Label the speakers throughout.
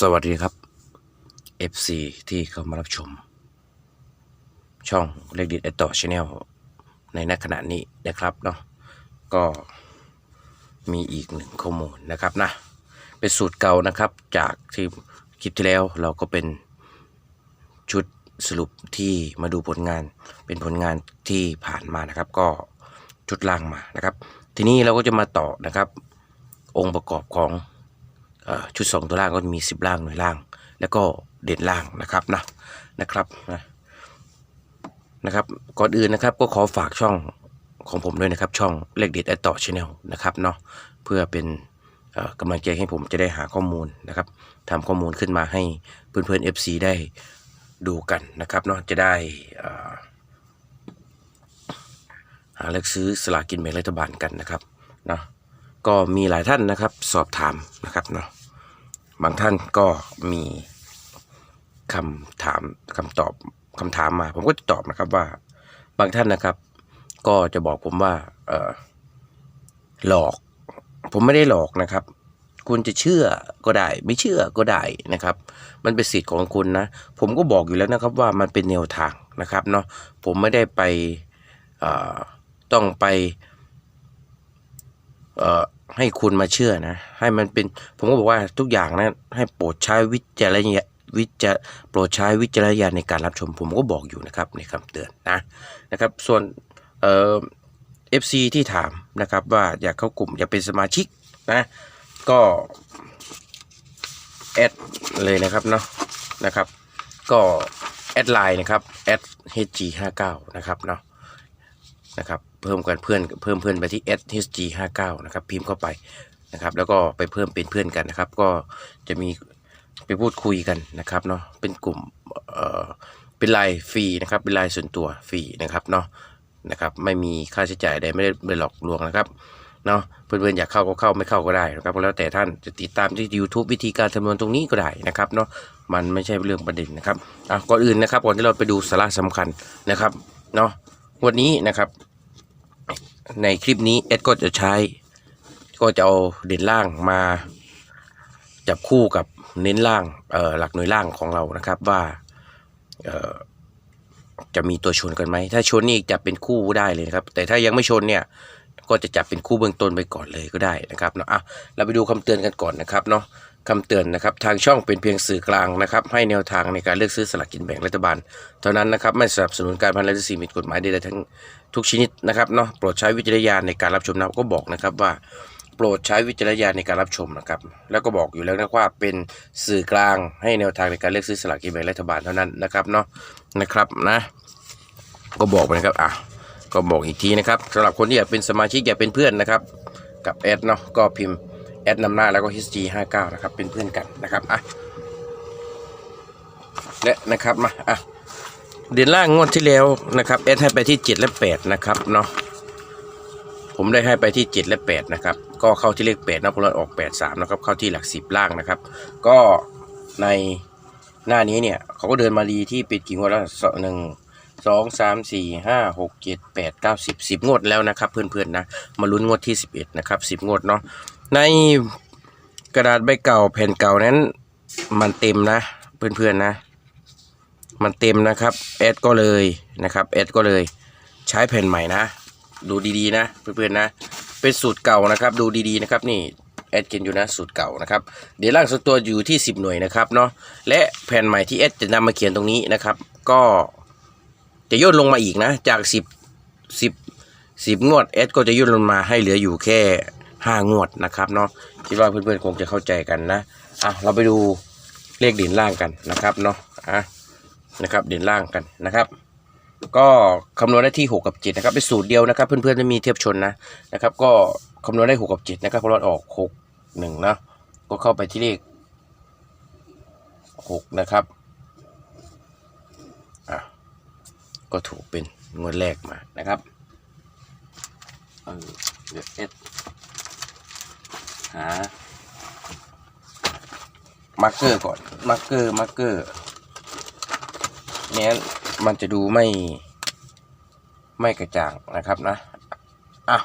Speaker 1: สวัสดีครับ FC ที่เข้ามารับชม ช่องเลขดิดไอต่อชาแนลในณขณะนี้นะครับเนาะก็มีอีกหนึ่งข้อมูลนะครับนะ เป็นสูตรเก่านะครับ จากที่คลิปที่แล้วเราก็เป็นชุดสรุปที่มาดูผลงานเป็นผลงานที่ผ่านมานะครับ ก็ชุดล่างมานะครับ ทีนี้เราก็จะมาต่อนะครับ องค์ประกอบของ ชุดสองตัวล่างก็จะมีสิบล่างหน่วยล่าง แล้วก็เด่นล่างนะครับนะนะครับนะนะครับก่อนอื่นนะครับก็ขอฝากช่องของผมด้วยนะครับ ช่องเลขเด็ดแอดต่อชาแนลนะครับเนาะเพื่อเป็นกำลังใจให้ผมจะได้หาข้อมูลนะครับทำข้อมูลขึ้นมาให้เพื่อนๆ FC ได้ดูกันนะครับเนาะจะได้หาเลือกซื้อสลากินแบ่งรัฐบาลกันนะครับเนาะ ก็มีหลายท่านนะครับ สอบถามนะครับเนาะบางท่านก็มีคำถามคำตอบคำถามมา ผมก็จะตอบนะครับว่า บางท่านนะครับ ก็จะบอกผมว่า เออหลอก ผมไม่ได้หลอกนะครับ คุณจะเชื่อก็ได้ ไม่เชื่อก็ได้นะครับ มันเป็นสิทธิ์ของคุณนะ ผมก็บอกอยู่แล้วนะครับ ว่ามันเป็นแนวทางนะครับเนาะผมไม่ได้ไปต้องไปเอ่อ ให้คุณมาเชื่อนะ ให้มันเป็น ผมก็บอกว่าทุกอย่างนะให้โปรดใช้วิจารณญาวิจารโปรดใช้วิจารณญาณในการรับชมผมก็บอกอยู่นะครับในคำเตือนนะนะครับ ส่วนเอ่อฟซีที่ถามนะครับ ว่าอยากเข้ากลุ่มอยากเป็นสมาชิกนะ ก็แอดเลยนะครับเนาะนะครับ ก็แอดไลน์นะครับแอด hg59 นะครับเนาะนะครับ เพิ่มกันเพื่อนเพิ่มเพื่อนไปที่ SHG 5 9นะครับพิมพ์เข้าไปนะครับ แล้วก็ไปเพิ่มเป็นเพื่อนกันนะครับ ก็จะมีไปพูดคุยกันนะครับเนาะเป็นกลุ่มเอ่อเป็นไลน์ฟรีนะครับเป็นไลน์ส่วนตัวฟรีนะครับเนาะนะครับไม่มีค่าใช้จ่ายใดไม่ได้ไปหลอกลวงนะครับเนาะเพื่อนๆอยากเข้าก็เข้าไม่เข้าก็ได้นะครับแล้วแต่ท่านจะติดตามที่ YouTube วิธีการคำนวณตรงนี้ก็ได้นะครับเนาะมันไม่ใช่เรื่องประเด็นนะครับอะก่อนอื่นนะครับก่อนที่เราไปดูสาระสำคัญนะครับเนาะวันนี้นะครับ ในคลิปนี้เอ็ดก็จะใช้ ก็จะเอาเด่นล่างมาจับคู่กับเน้นล่างเอ่อหลักหน่วยล่างของเรานะครับว่าเอ่อจะมีตัวชนกันไหม ถ้าชนนี่จะเป็นคู่ได้เลยนะครับ แต่ถ้ายังไม่ชนเนี่ย ก็จะจับเป็นคู่เบื้องต้นไปก่อนเลยก็ได้นะครับเนาะอะเราไปดูคำเตือนกันก่อนนะครับเนาะ คำเตือนนะครับทางช่องเป็นเพียงสื่อกลางนะครับให้แนวทางในการเลือกซื้อสลากกินแบ่งรัฐบาล เท่านั้นนะครับไม่สนับสนุนการพนันและสิ่งผิดกฎหมายใดๆทั้งทุกชนิดนะครับเนาะโปรดใช้วิจารณญาณในการรับชมนะก็บอกนะครับว่า โปรดใช้วิจารณญาณในการรับชมนะครับแล้วก็บอกอยู่แล้วนะว่าเป็นสื่อกลางให้แนวทางในการเลือกซื้อสลากกินแบ่งรัฐบาลเท่านั้นนะครับเนาะนะครับนะก็บอกไปนะครับอะก็บอกอีกทีนะครับสำหรับคนที่อยากเป็นสมาชิกอยากเป็นเพื่อนนะครับกับแอดเนาะก็พิมพ์ แอดนำหน้าแล้วก็ HG 59 นะครับ เป็นเพื่อนกันนะครับอะและนะครับมาอะเดือนล่างงวดที่แล้วนะครับเอสให้ไปที่ 7 และ 8 นะครับเนาะผมได้ให้ไปที่ 7 และ 8 นะครับ ก็เข้าที่เลข8นะพลออก 8 3 นะครับ เข้าที่หลัก 10 ล่างนะครับ ก็ในหน้านี้เนี่ยเขาก็เดินมาดีที่ปิดกี่งวดแล้วสองหนึ่งสองสามสี่ห้าหกเจ็ดแปดเก้าสิบสิบงวดแล้วนะครับ เพื่อนๆนะ มาลุ้นงวดที่11นะครับ10งวดเนาะ ในกระดาษใบเก่าแผ่นเก่านั้น มันเต็มนะ เพื่อนๆนะ มันเต็มนะครับแอดก็เลยนะครับแอดก็เลยใช้แผ่นใหม่นะ ดูดีๆนะเพื่อนๆนะ เป็นสูตรเก่านะครับ ดูดีๆนะครับนี่แอดเขียนอยู่นะสูตรเก่านะครับเดี๋ยวล่างส่วนตัวอยู่ที่ 10 หน่วยนะครับเนาะและแผ่นใหม่ที่แอดจะนำมาเขียนตรงนี้นะครับ ก็จะย่นลงมาอีกนะ จาก 10 10 10 งวดแอดก็จะย่นลงมาให้เหลืออยู่แค่ 5งวดนะครับเนาะคิดว่าเพื่อนๆคงจะเข้าใจกันนะอะเราไปดูเลขเด่นล่างกันนะครับเนาะอะนะครับเด่นล่างกันนะครับ ก็คำนวณได้ที่ 6 กับ7นะครับเป็นสูตรเดียวนะครับ เพื่อนๆจะมีเทียบชนนะนะครับ ก็คำนวณได้6กับ7นะครับเพราะเราออก 6 1นะก็เข้าไปที่เลข 6 นะครับอะก็ถูกเป็นงวดแรกมานะครับเออเดี๋ยวเอส หามาร์กเกอร์ก่อนมาร์กเกอร์มาร์กเกอร์เนี้ยมันจะดูไม่ไม่กระจ่างนะครับนะอะ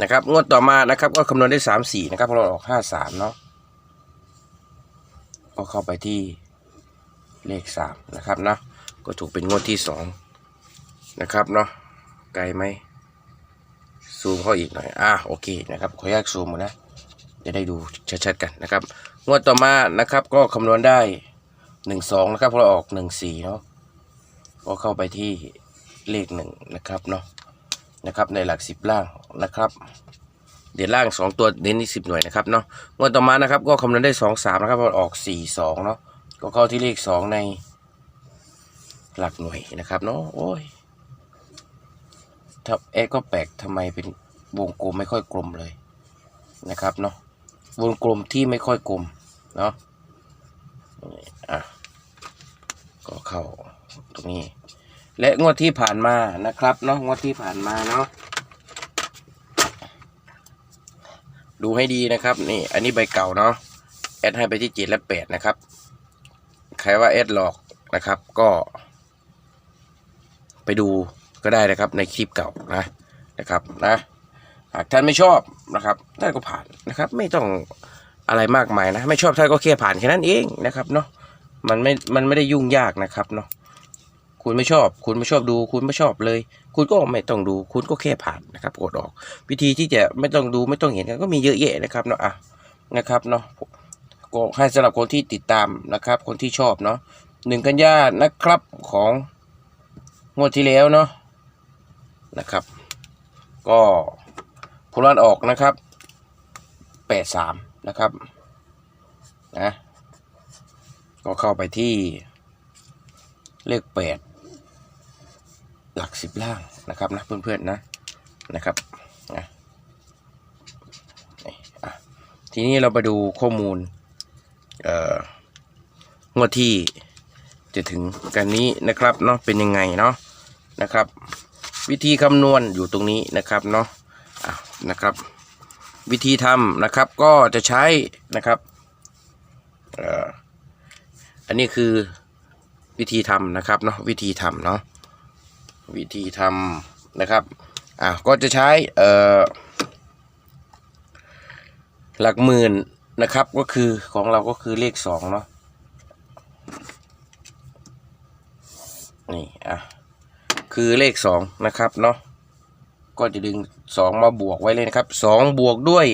Speaker 1: นะครับงวดต่อมานะครับก็คำนวณได้สามสี่นะครับเพราะเราออกห้าสามเนาะก็เข้าไปที่เลขสามนะครับนะก็ถูกเป็นงวดที่สองนะครับเนาะไกลไหมซูมเข้าอีกหน่อยอะโอเคนะครับขออนุญาตซูมก่อนนะ จะได้ดูชัดๆกันนะครับ งวดต่อมานะครับ ก็คำนวณได้หนึ่งสองนะครับเพราะเราออกหนึ่งสี่เนาะก็เข้าไปที่เลขหนึ่งนะครับเนาะนะครับในหลักสิบล่างนะครับเดี๋ยวล่างสองตัวเน้นที่สิบหน่วยนะครับเนาะงวดต่อมานะครับ ก็คำนวณได้สองสามนะครับพอออกสี่สองเนาะก็เข้าที่เลขสองในหลักหน่วยนะครับเนาะโอ้ยถ้าเอ๊ะก็แปลกทำไมเป็นวงกลมไม่ค่อยกลมเลยนะครับเนาะ วงกลมที่ไม่ค่อยกลมเนาะอะก็เข้าตรงนี้ และงวดที่ผ่านมานะครับเนาะงวดที่ผ่านมาเนาะดูให้ดีนะครับ นี่อันนี้ใบเก่าเนาะแอดให้ไปที่เจ็ดและแปดนะครับ ใครว่าแอดหลอกนะครับ ก็ ไปดูก็ได้นะครับในคลิปเก่านะนะครับนะ หากท่านไม่ชอบนะครับท่านก็ผ่านนะครับ ไม่ต้องอะไรมากมายนะ ไม่ชอบท่านก็แค่ผ่านแค่นั้นเองนะครับเนาะมันไม่มันไม่ได้ยุ่งยากนะครับเนาะคุณไม่ชอบ คุณไม่ชอบดู คุณไม่ชอบเลย คุณก็ไม่ต้องดู คุณก็แค่ผ่านนะครับกดออก วิธีที่จะไม่ต้องดูไม่ต้องเห็นกันก็มีเยอะแยะนะครับเนาะอะนะครับเนาะก็ให้สำหรับคนที่ติดตามนะครับ คนที่ชอบเนาะหนึ่งกันยานะครับของงวดที่แล้วเนาะนะครับ ก็ ผลวันออกนะครับแปดสามนะครับนะก็เข้าไปที่เลขแปดหลักสิบล่างนะครับนะเพื่อนๆนะนะครับนะทีนี้เราไปดูข้อมูลเอ่องวดที่จะถึงกันนี้นะครับเนาะเป็นยังไงเนาะนะครับ วิธีคำนวณอยู่ตรงนี้นะครับเนาะ นะครับ วิธีทำนะครับก็จะใช้นะครับอันนี้คือวิธีทำนะครับเนาะวิธีทำเนาะวิธีทำนะครับอะก็จะใช้เออหลักหมื่นนะครับก็คือของเราก็คือเลขสองเนาะนี่อะคือเลขสองนะครับเนาะ ก็จะดึงสองมาบวกไว้เลยนะครับสองบวกด้วย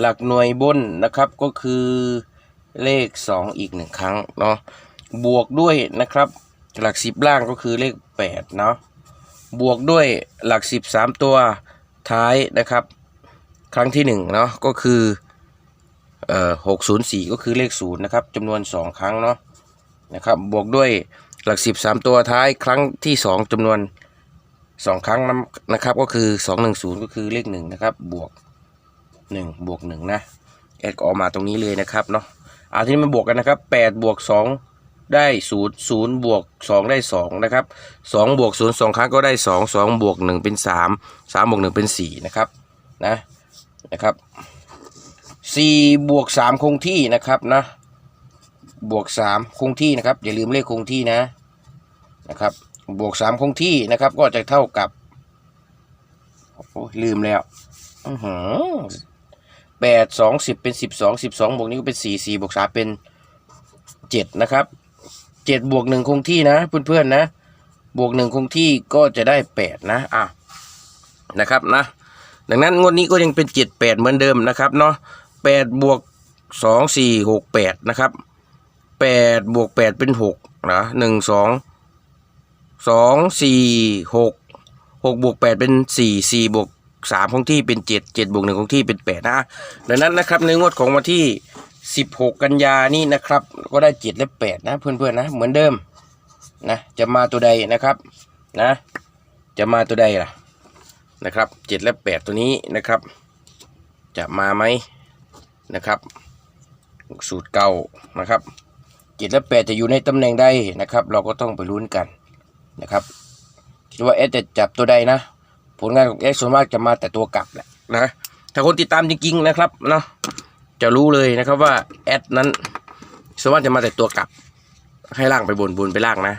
Speaker 1: หลักหน่วยบนนะครับก็คือเลขสองอีกหนึ่งครั้งเนาะบวกด้วยนะครับ หลักสิบล่างก็คือเลขแปดเนาะบวกด้วยหลักสิบสามตัวท้ายนะครับ ครั้งที่หนึ่งเนาะก็คือเอ่อหกศูนย์สี่ก็คือเลขศูนย์นะครับจำนวนสองครั้งเนาะนะครับบวกด้วยหลักสิบสามตัวท้ายครั้งที่สองจำนวน สองครั้งนะนะครับก็คือสองหนึ่งศูนย์ก็คือเลขหนึ่งนะครับบวกหนึ่งบวกหนึ่งนะแอดก็ออกมาตรงนี้เลยนะครับเนาะเอาทีนี้มาบวกกันนะครับแปดบวกสองได้ศูนย์ศูนย์บวกสองได้สองนะครับสองบวกศูนย์สองครั้งก็ได้สองสองบวกหนึ่งเป็นสามสามบวกหนึ่งเป็นสี่นะครับนะนะครับสี่บวกสามคงที่นะครับนะบวกสามคงที่นะครับอย่าลืมเลขคงที่นะนะครับ บวกสามคงที่นะครับ ก็จะเท่ากับลืมแล้วแปดสองสิบเป็นสิบสองสิบสองบวกนี้ก็เป็นสี่สี่บวกสามเป็นเจ็ดนะครับเจ็ดบวกหนึ่งคงที่นะ เพื่อนๆนะ บวกหนึ่งคงที่ก็จะได้แปดนะอะนะครับนะ ดังนั้นงวดนี้ก็ยังเป็นเจ็ดแปดเหมือนเดิมนะครับเนาะแปดบวกสองสี่หกแปดนะครับแปดบวกแปดเป็นหกนะหนึ่งสอง สองสี่หกหกบวกแปดเป็นสี่สี่บวกสามคงที่เป็นเจ็ดเจ็ดบวกหนึ่งคงที่เป็นแปดนะดังนั้นนะครับในงวดของวันที่สิบหกกันยานี่นะครับ ก็ได้เจ็ดและแปดนะเพื่อนๆนะเหมือนเดิมนะจะมาตัวใดนะครับนะ จะมาตัวใดล่ะนะครับเจ็ดและแปดตัวนี้นะครับ จะมาไหมนะครับ สูตรเก่านะครับเจ็ดและแปดจะอยู่ในตำแหน่งใดนะครับ เราก็ต้องไปลุ้นกัน นะครับคิดว่าเอสจะจับตัวใดนะ ผลงานของเอสส่วนมากจะมาแต่ตัวกลับแหละนะถ้าคนติดตามจริงๆนะครับเนาะจะรู้เลยนะครับว่าแอดนั้นส่วนมากจะมาแต่ตัวกลับ ให้ล่างไปบนบนไปล่างนะ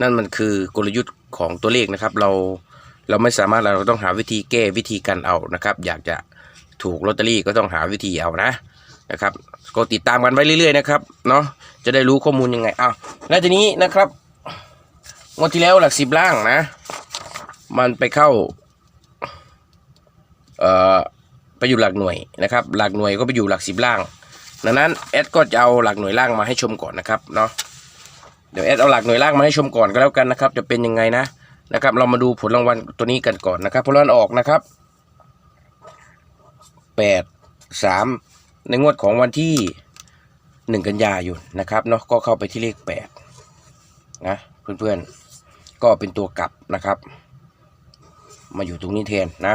Speaker 1: นั่นมันคือกลยุทธ์ของตัวเลขนะครับ เราเราไม่สามารถเราต้องหาวิธีแก้วิธีกันเอานะครับ อยากจะถูกลอตเตอรี่ก็ต้องหาวิธีเอานะนะครับ ก็ติดตามกันไว้เรื่อยๆนะครับเนาะจะได้รู้ข้อมูลยังไงอ้าวแล้วทีนี้นะครับ งวดที่แล้วหลักสิบล่างนะ มันไปเข้า เอ่อ ไปอยู่หลักหน่วยนะครับ หลักหน่วยก็ไปอยู่หลักสิบล่าง ดังนั้นแอดก็จะเอาหลักหน่วยล่างมาให้ชมก่อนนะครับเนาะ เดี๋ยวแอดเอาหลักหน่วยล่างมาให้ชมก่อนก็แล้วกันนะครับ จะเป็นยังไงนะ นะครับ เรามาดูผลรางวัลตัวนี้กันก่อนนะครับ ผลรางวัลออกนะครับแปดสามในงวดของวันที่หนึ่งกันยายนนะครับเนาะ ก็เข้าไปที่เลขแปดนะเพื่อนๆ ก็เป็นตัวกลับนะครับ มาอยู่ตรงนี้แทนนะ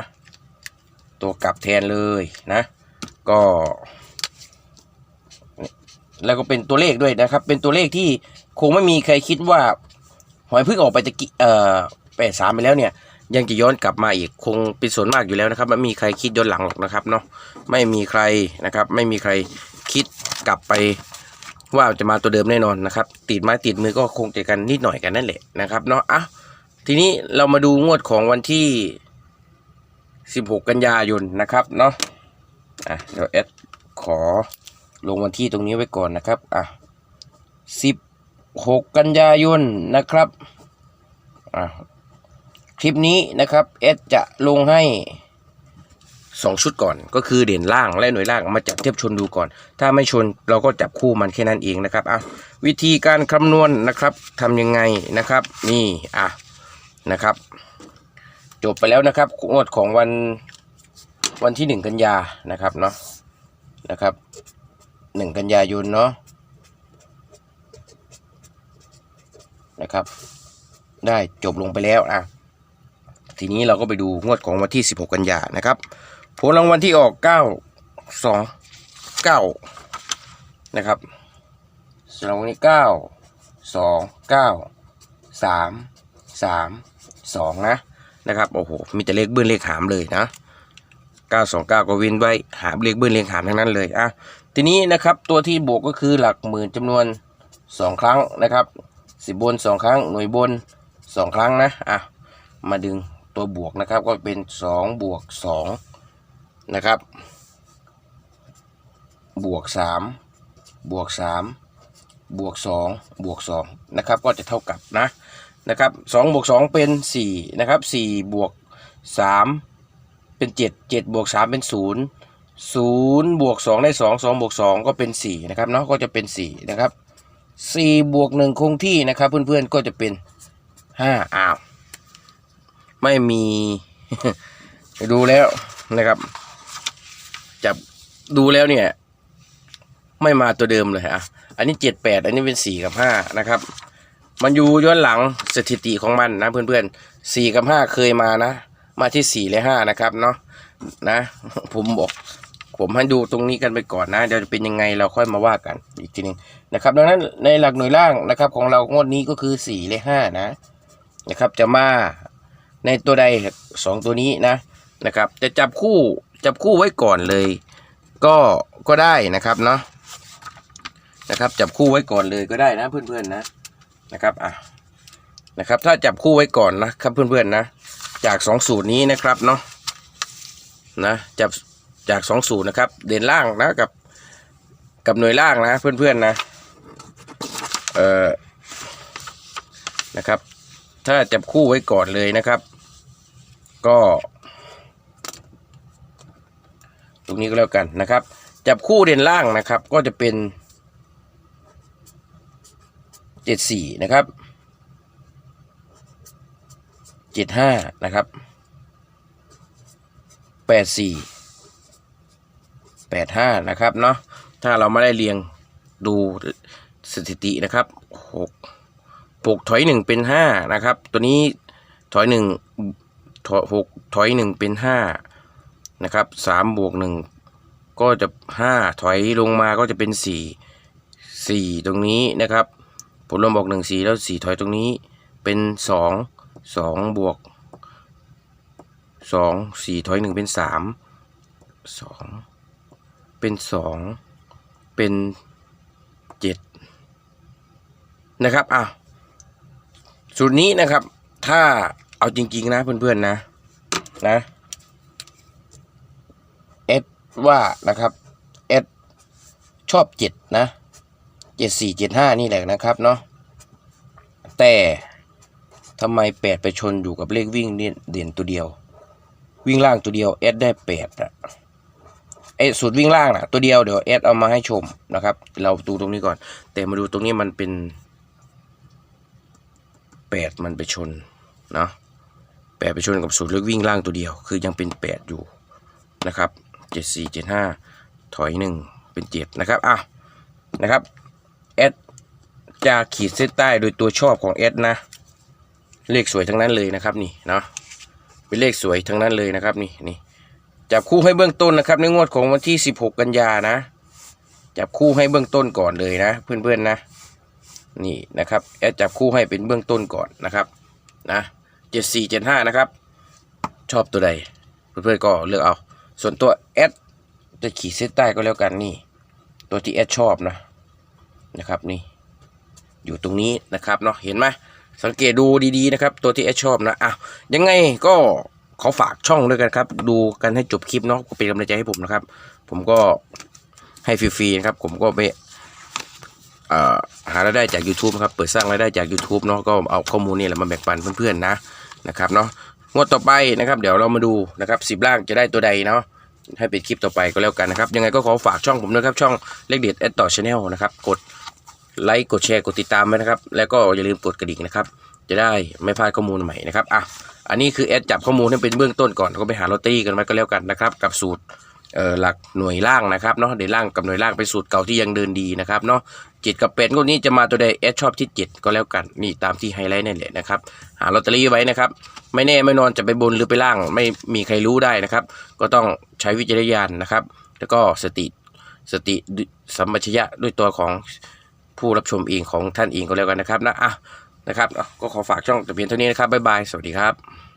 Speaker 1: ตัวกลับแทนเลยนะ ก็ แล้วก็เป็นตัวเลขด้วยนะครับ เป็นตัวเลขที่คงไม่มีใครคิดว่าหอยพึ่งออกไปตะกี้เอ่อแปดสามไปแล้วเนี่ย ยังจะย้อนกลับมาอีกคงเป็นส่วนมากอยู่แล้วนะครับไม่มีใครคิดย้อนหลังหรอกนะครับเนาะไม่มีใครนะครับ ไม่มีใครคิดกลับไป ว่าจะมาตัวเดิมแน่นอนนะครับ ติดไม้ติดมือก็คงจะกันนิดหน่อยกันนั่นแหละนะครับเนาะอะทีนี้เรามาดูงวดของวันที่ 16 กันยายนนะครับเนาะอะเดี๋ยวแอดขอลงวันที่ตรงนี้ไว้ก่อนนะครับอะ16 กันยายนนะครับอะคลิปนี้นะครับแอดจะลงให้ 2 ชุดก่อน ก็คือเด่นล่างและหน่วยล่างมาจับเทียบชนดูก่อน ถ้าไม่ชนเราก็จับคู่มันแค่นั้นเองนะครับอะวิธีการคำนวณนะครับทำยังไงนะครับ นี่อะนะครับ จบไปแล้วนะครับงวดของวันวันที่หนึ่งกันยานะครับเนาะนะครับหนึ่งกันยายนเนาะนะครับ ได้จบลงไปแล้วอะทีนี้เราก็ไปดูงวดของวันที่ 16 กันยานะครับ ผลรางวัลที่ออก9 2 9นะครับสำหรับวันนี้9 2 9 3 3 2นะนะครับโอ้โหมีแต่เลขเบิ้ลเลขหามเลยนะ929ก็เวินไว้หามเลขเบิ้ลเลขหามทั้งนั้นเลยอะทีนี้นะครับตัวที่บวกก็คือหลักหมื่นจำนวน2ครั้งนะครับสิบบน2ครั้งหน่วยบน2ครั้งนะอะมาดึงตัวบวกนะครับก็เป็น2บวก2 นะครับ บวก 3 บวก 3 บวก 2 บวก 2 นะครับ ก็จะเท่ากับนะนะครับสองบวกสองเป็นสี่นะครับสี่บวกสามเป็นเจ็ดเจ็ดบวกสามเป็นศูนย์ศูนย์บวกสองได้สองสองบวกสองก็เป็นสี่นะครับเนาะก็จะเป็นสี่นะครับสี่บวกหนึ่งคงที่นะครับ เพื่อนๆก็จะเป็นห้าอ้าว ไม่มี ดูแล้วนะครับ ดูแล้วเนี่ย ไม่มาตัวเดิมเลยอะอันนี้เจ็ดแปดอันนี้เป็นสี่กับห้านะครับ มันอยู่ย้อนหลังสถิติของมันนะเพื่อนๆสี่กับห้าเคยมานะ มาที่สี่และห้านะครับเนาะนะ ผมบอกผมให้ดูตรงนี้กันไปก่อนนะ เดี๋ยวจะเป็นยังไงเราค่อยมาว่ากันอีกทีหนึงนะครับ ดังนั้นในหลักหน่วยล่างนะครับ ของเรางวดนี้ก็คือสี่และห้านะนะครับ จะมาในตัวใดสองตัวนี้นะนะครับ จะจับคู่จับคู่ไว้ก่อนเลย ก็ก็ได้นะครับเนาะนะครับ จับคู่ไว้ก่อนเลยก็ได้นะเพื่อนๆนะนะครับอะนะครับ ถ้าจับคู่ไว้ก่อนนะครับเพื่อนๆนะ จากสองสูตรนี้นะครับเนาะนะจับจากสองสูตรนะครับ เด่นล่างนะกับกับหน่วยล่างนะเพื่อนๆนะเอ่อนะครับ ถ้าจับคู่ไว้ก่อนเลยนะครับ ก็ รงนี้ก็แล้วกันนะครับ จับคู่เด่นล่างนะครับ ก็จะเป็นเจ็ดสี่นะครับเจ็ดห้านะครับแปดสี่แปดห้านะครับเนาะถ้าเราไม่ได้เรียงดูสถิตินะครับหกหกถอยหนึ่งเป็นห้านะครับ ตัวนี้ถอยหนึ่งถอยหกถอยหนึ่งเป็นห้า นะครับสามบวกหนึ่งก็จะห้าถอยลงมาก็จะเป็นสี่สี่ตรงนี้นะครับ ผลรวมบอกหนึ่งสี่แล้วสี่ถอยตรงนี้เป็นสองสองบวกสองสี่ถอยหนึ่งเป็นสามสองเป็นสองเป็นเจ็ดนะครับอะสูตรนี้นะครับ ถ้าเอาจริง ๆ นะเพื่อนๆนะนะ ว่านะครับเอสชอบเจ็ดนะเจ็ดสี่เจ็ดห้านี่แหละนะครับเนาะแต่ทำไมแปดไปชนอยู่กับเลขวิ่งเนี่ยเด่นตัวเดียว วิ่งล่างตัวเดียวเอสได้แปดอะไอสูตรวิ่งล่างนะตัวเดียวเดี๋ยวเอสเอามาให้ชมนะครับ เราดูตรงนี้ก่อน แต่มาดูตรงนี้มันเป็นแปดมันไปชนเนาะแปดไปชนกับสูตรเลขวิ่งล่างตัวเดียว คือยังเป็นแปดอยู่นะครับ เจ็ดสี่เจ็ดห้าถอยหนึ่งเป็นเจ็ดนะครับอะนะครับเอสจะขีดเส้นใต้โดยตัวชอบของเอสนะ เลขสวยทั้งนั้นเลยนะครับนี่เนาะเป็นเลขสวยทั้งนั้นเลยนะครับนี่นี่จับคู่ให้เบื้องต้นนะครับ ในงวดของวันที่ 16 กันยานะ จับคู่ให้เบื้องต้นก่อนเลยนะ เพื่อนๆนะ นี่นะครับแอดจับคู่ให้เป็นเบื้องต้นก่อนนะครับนะเจ็ดสี่เจ็ดห้านะครับ ชอบตัวใด เพื่อนๆก็เลือกเอา ส่วนตัวแอดจะขีดเส้นใต้ก็แล้วกันนี่ ตัวที่แอดชอบนะนะครับนี่ อยู่ตรงนี้นะครับเนาะเห็นไหมสังเกตดูดีๆนะครับ ตัวที่แอดชอบนะอะยังไงก็ขอฝากช่องด้วยกันครับ ดูกันให้จบคลิปเนาะเป็นกำลังใจให้ผมนะครับ ผมก็ให้ฟรีๆนะครับ ผมก็ไม่หารายได้จาก YouTube นะครับ เปิดสร้างรายได้จาก YouTube เนาะก็เอาข้อมูลนี่แหละมาแบ่งปันเพื่อนๆนะนะครับเนาะ งวดต่อไปนะครับ เดี๋ยวเรามาดูนะครับสิบล่างจะได้ตัวใดเนาะให้เป็นคลิปต่อไปก็แล้วกันนะครับ ยังไงก็ขอฝากช่องผมนะครับช่องเลขเด็ดแอดต่อชาแนลนะครับกดไลค์กดแชร์กดติดตามไว้นะครับ แล้วก็อย่าลืมกดกระดิ่งนะครับ จะได้ไม่พลาดข้อมูลใหม่นะครับอะอันนี้คือแอดจับข้อมูลให้เป็นเบื้องต้นก่อนก็ไปหาลอตเตอรี่กันไว้ก็แล้วกันนะครับ กับสูตร เอ่อหลักหน่วยล่างนะครับเนาะเดี๋ยวล่างกับหน่วยล่างเป็นสูตรเก่าที่ยังเดินดีนะครับเนาะเจ็ดกับเป็ดคนนี้จะมาตัวใดแอดชอบที่เจ็ดก็แล้วกันนี่ตามที่ไฮไลท์นั่นแหละนะครับหาลอตเตอรี่ไว้นะครับ ไม่แน่ไม่นอนจะไปบนหรือไปล่าง ไม่มีใครรู้ได้นะครับ ก็ต้องใช้วิจารณญาณนะครับ แล้วก็สติสติสัมปชัญญะด้วยตัวของผู้รับชมเองของท่านเองก็แล้วกันนะครับนะอะนะครับก็ขอฝากช่องแต่เพียงเท่านี้นะครับบ๊ายบายสวัสดีครับ